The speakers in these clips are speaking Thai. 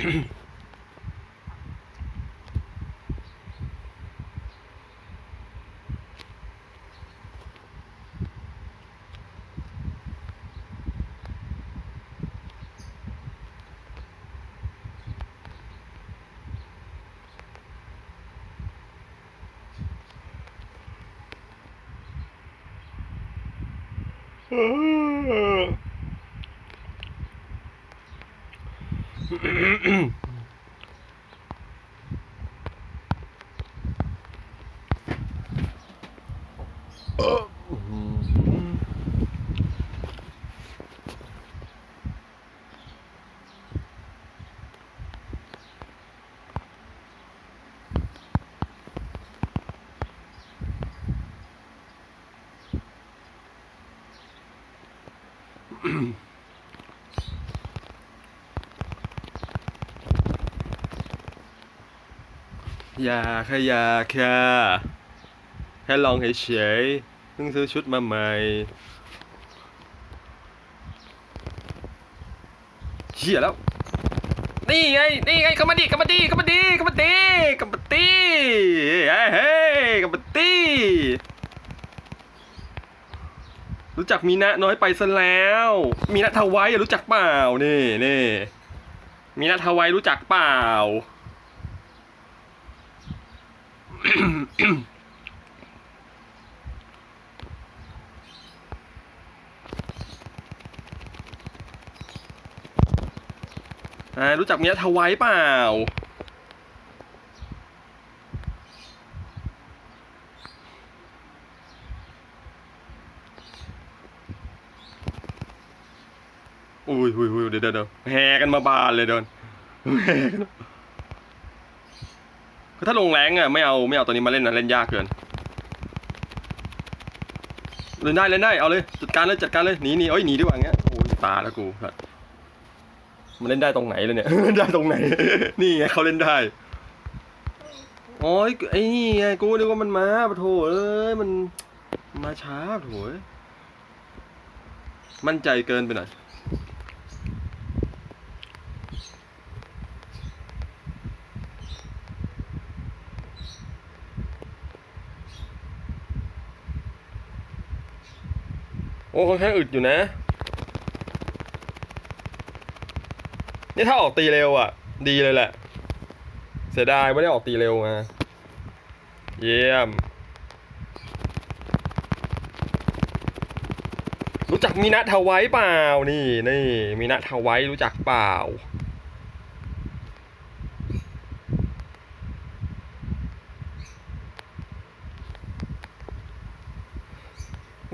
อ mm ยาค่ะอย่าค่ะ แค่ลองเฉยๆเพิ่งซื้อชุดมาใหม่ เหี้ยแล้ว นี่ไง นี่ไงกำมาดิกำมาดิกำมาดิกำมาดิกำมาดิเฮ้ยเฮ้กำมาดิรู้จักมีนะน้อยไปซะแล้ว มีนะทวายรู้จักเปล่า นี่นี่มีนะทวายรู้จักเปล่า รู้จักเมียทวายเปล่า อุ้ยอุ้ยอุ้ยเดี๋ยวเดี๋ยวเดี๋ยวแห่กันมาบานเลยเดินแห่กัน คือถ้าลงแรงอะไม่เอาไม่เอาตัวนี้มาเล่นนะเล่นยากเกินเล่นได้เล่นได้เอาเลยจัดการเลยจัดการเลยหนีหนีเอ้ยหนีดีกว่างี้โอ้ยตาแล้วกูสัตว์มันเล่นได้ตรงไหนเลยเนี่ยเล่นได้ตรงไหน นี่ไงเขาเล่นได้โอ้ยไอ้นี่ไงกูนึกว่ามันมาปะโถเอ้ยมันมาช้าโถยมั่นใจเกินไปหน่อย โอ้ค่อนข้างอึดอยู่นะ นี่ถ้าออกตีเร็วอะ ดีเลยแหละ เสียดายไม่ได้ออกตีเร็วมา เยี่ยม รู้จักมีนะทวายเปล่า นี่นี่มีนะทวายรู้จักเปล่า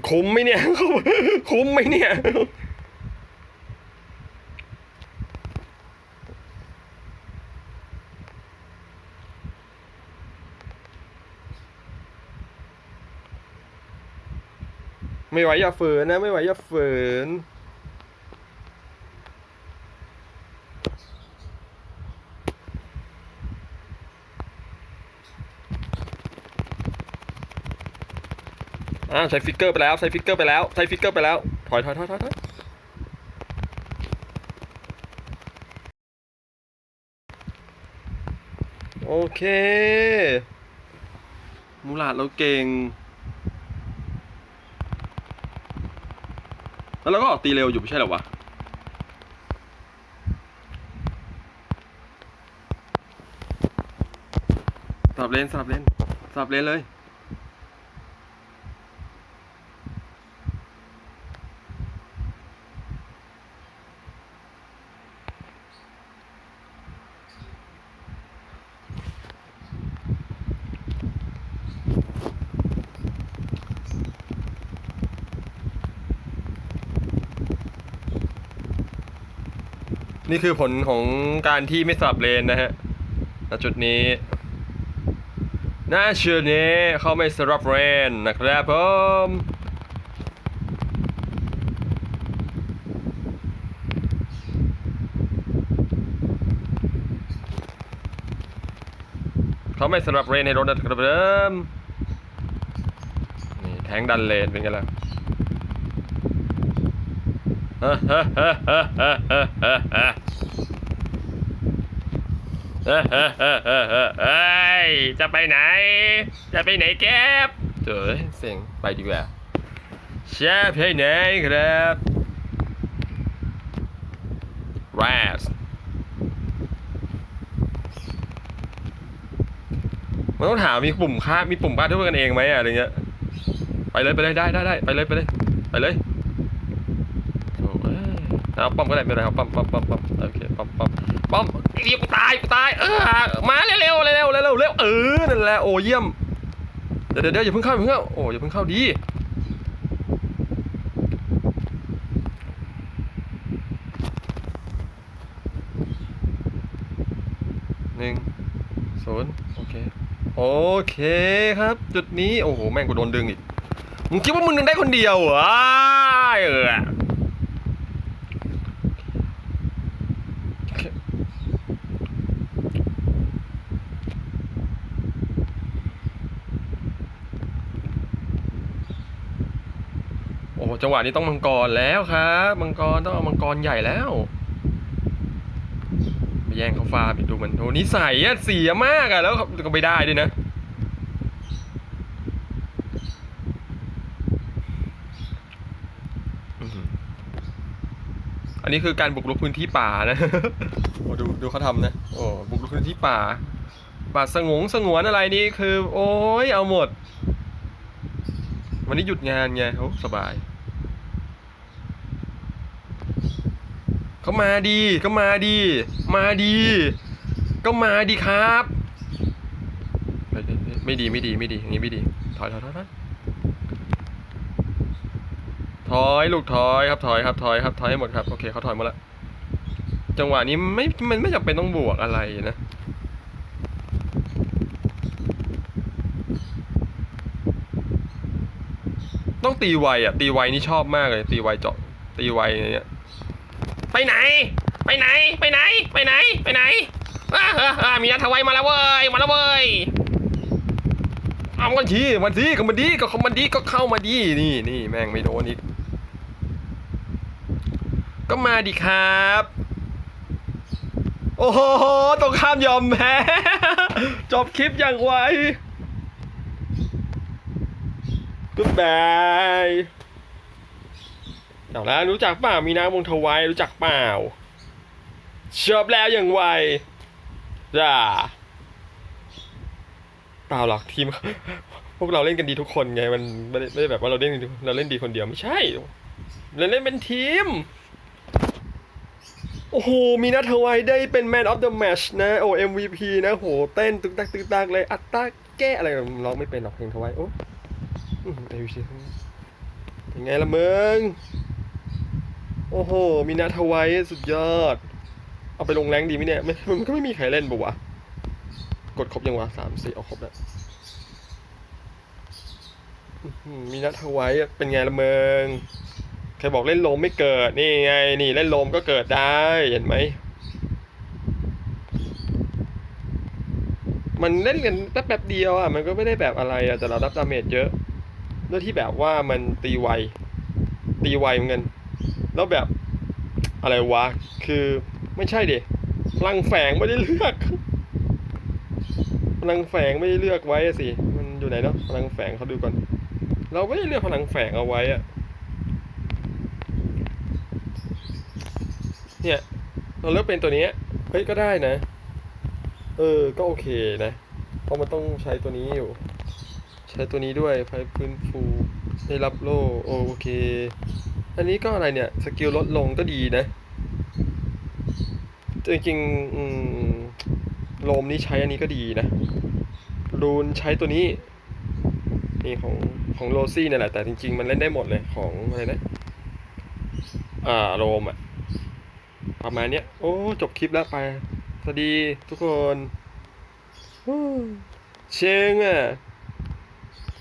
คุ้มไหมเนี่ย คุ้มไหมเนี่ยไม่ไหวอย่าฝืนนะ ไม่ไหวอย่าฝืน อ่าใช้ฟิกเกอร์ไปแล้วใช้ฟิกเกอร์ไปแล้วใช้ฟิกเกอร์ไปแล้ว ถอยถอยถอยถอยถอยโอเค มูลาดเราเก่ง แล้วเราก็ออกตีเร็วอยู่ไม่ใช่หรอวะสลับเลนสลับเลนสลับเลนเลย นี่คือผลของการที่ไม่สลับเลนนะฮะณจุดนี้ณจุดนี้เขาไม่สลับเลนนะครับผมเขาไม่สลับเลนให้รถนะครับผมนี่แทงดันเลนเป็นไงล่ะ เฮ้ยเฮ้ยเฮ้ยเฮ้ยเฮ้ยเฮ้ย จะไปไหน จะไปไหนแก๊บเจ๋ยเสียงไปดีกว่าจะไปไหนครับแรสมันต้องถามมีปุ่มค่ามีปุ่มบ้านด้วยกันเองไหมอะไรเงี้ย ไปเลยไปเลยได้ได้ได้ไปเลยไปเลยไปเลยโถ่เอ้ย เอาป้อมก็ได้ไม่ไรครับป้อมป้อมป้อมป้อมโอเคป้อมป้อมป้อมเหี้ยกูตายกูตายเออมาเร็วเร็วเร็วเร็วเร็วเออนั่นแหละโอ้เยี่ยมเดี๋ยวเดี๋ยวอย่าเพิ่งเข้าอย่าเพิ่งเข้าโอ้อย่าเพิ่งเข้าดีหนึ่งศูนย์โอเคโอเคครับ จุดนี้โอ้โหแม่งกูโดนดึงอีกมึงคิดว่ามึงดึงได้คนเดียวเหรอเออ โอ้จังหวะนี้ต้องมังกรแล้วครับมังกรต้องเอามังกรใหญ่แล้วไปแย่งเขาฟาร์มอีกดูมันโหนิสัยอะเสียมากอะแล้วก็ไม่ได้ด้วยนะ อื้อหือ อันนี้คือการบุกรุกพื้นที่ป่านะโอ้ดูดูเขาทำนะ โอ้บุกรุกพื้นที่ป่า ป่าสงงสงวนอะไรนี่คือ โอ้ยเอาหมด วันนี้หยุดงานไงโอ้สบายก็มาดีก็มาดี มาดี ก็มาดีครับ ไม่ดีไม่ดีไม่ดีอย่างนี้ไม่ดีถอยถอยถอย ถอยลูกถอยครับถอยครับถอยครับถอยให้หมดครับโอเคเขาถอยหมดแล้วจังหวะนี้ไม่มันไม่จำเป็นต้องบวกอะไรนะต้องตีไวอะ ตีไวนี่ชอบมากเลย ตีไวเจาะตีไวอย่างเงี้ยไปไหน ไปไหน ไปไหน ไปไหน ไปไหนอ้าอ่าอ่มีนัททวายมาแล้วเว้ย มาแล้วเว้ย เอามันทีมันดีก็มันดีก็เขามันดีก็เข้ามาดี นี่นี่แม่งไม่โดนอีก ก็มาดิครับ โอ้โหตรงข้ามยอมแพ้จบคลิปอย่างไว Goodbye เอาละรู้จักเปล่ามีนางวงทวายรู้จักเปล่าจบแล้วอย่างไวจ้าเปล่าหรอกทีม พวกเราเล่นกันดีทุกคนไง มันไม่ได้ไม่ได้แบบว่าเราเล่นเราเล่นดีคนเดียวไม่ใช่ เราเล่นเป็นทีม โอ้โห มีนัทไวายได้เป็น Man of the Match นะ โอ้ MVP นะโห เต้นตึกตักตึกตักเลย อัตตาแก้อะไรร้องไม่เป็นหรอกเพลงทวายโอ้เอหือ MVP เป็นไงละมึง โอ้โห มีนัทไวายสุดยอด เอาไปลงแรงดีไหมเนี่ยมันก็ไม่มีใครเล่นปะวะ กดครบยังวะสามสี่เอาครบแล้วมีนัทไวายเป็นไงล่ะมึง ครบอกเล่นลมไม่เกิด นี่ไง นี่เล่นลมก็เกิดได้ เห็นไหม มันเล่นกันแป๊บแป๊บเดียวอะ มันก็ไม่ได้แบบอะไรอะ แต่เรารับดาเมจเยอะ ด้วยที่แบบว่ามันตีไว ตีไวเหมือนกัน แล้วแบบอะไรวะ คือไม่ใช่ดิพลังแฝงไม่ได้เลือก พลังแฝงไม่ได้เลือกไว้สิ มันอยู่ไหนเนาะ พลังแฝงเขาดูก่อน เราไม่ได้เลือกพลังแฝงเอาไว้อะ เนี่ย เราเลือกเป็นตัวนี้เฮ้ยก็ได้นะ เออ ก็โอเคนะ เพราะมันต้องใช้ตัวนี้อยู่ ใช้ตัวนี้ด้วยไฟพื้นฟูได้รับโล่โอเค อันนี้ก็อะไรเนี่ย สกิลลดลงก็ดีนะ จริงๆอืมโลมนี้ใช้อันนี้ก็ดีนะ รูนใช้ตัวนี้นี่ของของโรซี่นี่แหละแต่จริงๆ มันเล่นได้หมดเลยของอะไรนะ อ่าโรมอะ ประมาณเนี้ย โอ้ จบคลิปแล้วไป สวัสดีทุกคนฮู้เชงอะ